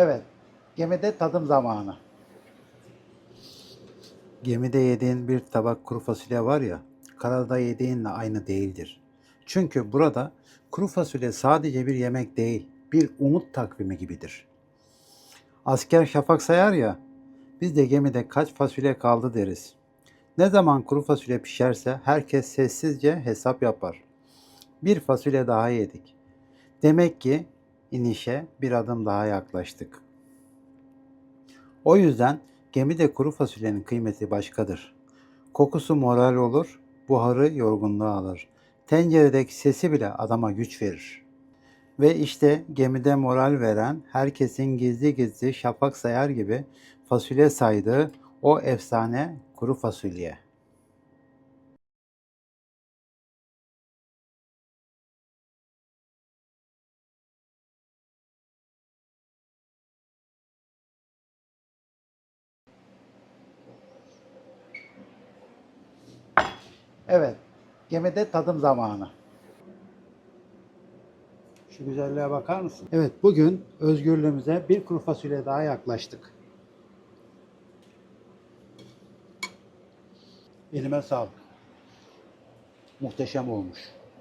Evet, gemide tadım zamanı. Gemide yediğin bir tabak kuru fasulye var ya, karada yediğinle aynı değildir. Çünkü burada kuru fasulye sadece bir yemek değil, bir umut takvimi gibidir. Asker şafak sayar ya, biz de gemide kaç fasulye kaldı deriz. Ne zaman kuru fasulye pişerse herkes sessizce hesap yapar. Bir fasulye daha yedik. Demek ki inişe bir adım daha yaklaştık. O yüzden gemide kuru fasulyenin kıymeti başkadır. Kokusu moral olur, buharı yorgunluğu alır. Tenceredeki sesi bile adama güç verir. Ve işte gemide moral veren, herkesin gizli gizli şafak sayar gibi fasulye saydığı o efsane kuru fasulye. Evet, gemide tadım zamanı. Şu güzelliğe bakar mısın? Evet, bugün özgürlüğümüze bir kuru fasulye daha yaklaştık. Elime sağlık. Muhteşem olmuş.